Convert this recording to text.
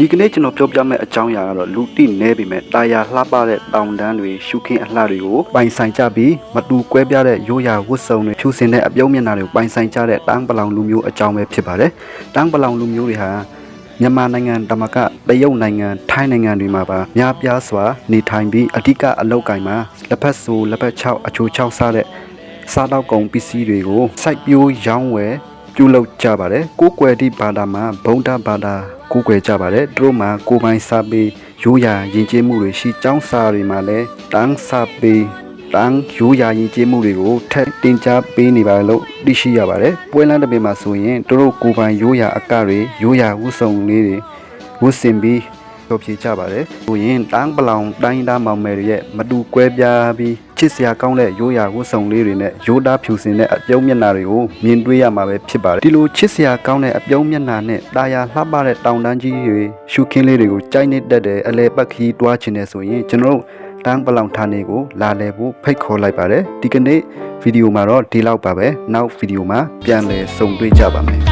ဒီကနေ့ကျွန်တော်ပြောပြမယ့်အကြောင်းအရာကတော့လူတိနဲပေမဲ့တာယာလှပတဲ့တောင်တန်းတွေရှုခင်းအလှတွေကိုပိုင်ဆိုင်ကြပြီးမတူကွဲပြားတဲ့ရိုးရာဝတ်စုံတွေဖြူစင်တဲ့အပြုံးမျက်နှာတွေကိုပိုင်ဆိုင်ကြတဲ့တန်းပလောင်လူမျိုးအကြောင်းပဲဖြစ်ပါတယ်။တန်းပလောင်လူမျိုးတွေဟာမြန်မာနိုင်ငံတမကတရုတ်နိုင်ငံထိုင်းနိုင်ငံတွေမှာပါများပြားစွာနေထိုင်ပြီးအဓိကအလောက်ကိုင်းမှာလက်ဖက်ဆိုလက်ဖက်ချောက်အချိုချောက်စားတဲ့စားတော့ကုန်ပစ္စည်းတွေကိုစိုက်ပျိုးရောင်းဝယ် ပြုလုပ်ကြပါတယ်။ကိုးကွယ်တိဘာသာမှာဗုဒ္ဓဘာသာကိုးကွယ်ကြပါတယ်။သူတို့မှာကိုယ်ပိုင်စာပေရိုးရာယဉ်ကျေးမှုတွေရှိကျောင်းစာတွေမှာလည်းတန်းစာပေတန်းရိုးရာယဉ်ကျေးမှုတွေကိုထက်တင် जा ပေးနေပါတယ်လို့သိရှိရပါတယ်။ပွဲလန်းတစ်ပင်မှာဆိုရင်သူတို့ကိုယ်ပိုင်ရိုးရာအကတွေရိုးရာဝတ်စုံလေးတွေဝတ်ဆင်ပြီး ပြောပြကြပါတယ်။ဆိုရင်တန်းပလောင်တိုင်းသားမောင်မယ်တွေရဲ့မတူကွဲပြားပြီးချစ်စရာကောင်းတဲ့ရိုးရာဝတ်စုံလေးတွေနဲ့ရိုးသားဖြူစင်တဲ့အပြုံးမျက်နှာတွေကိုမြင်တွေ့ရမှာပဲဖြစ်ပါတယ်။ဒီလိုချစ်စရာကောင်းတဲ့အပြုံးမျက်နှာနဲ့တာယာလှပတဲ့တောင်တန်းကြီးတွေရှုခင်းလေးတွေကိုကြိုက်နေတတ်တဲ့အလဲပတ်ခီးတွားချင်တယ်ဆိုရင်ကျွန်တော်တို့တန်းပလောင်ဌာနေကိုလာလည်ဖို့ဖိတ်ခေါ်လိုက်ပါတယ်။ဒီကနေ့ဗီဒီယိုမှာတော့ဒီလောက်ပါပဲ။နောက်ဗီဒီယိုမှာပြန်လည်ဆုံတွေ့ကြပါမယ်။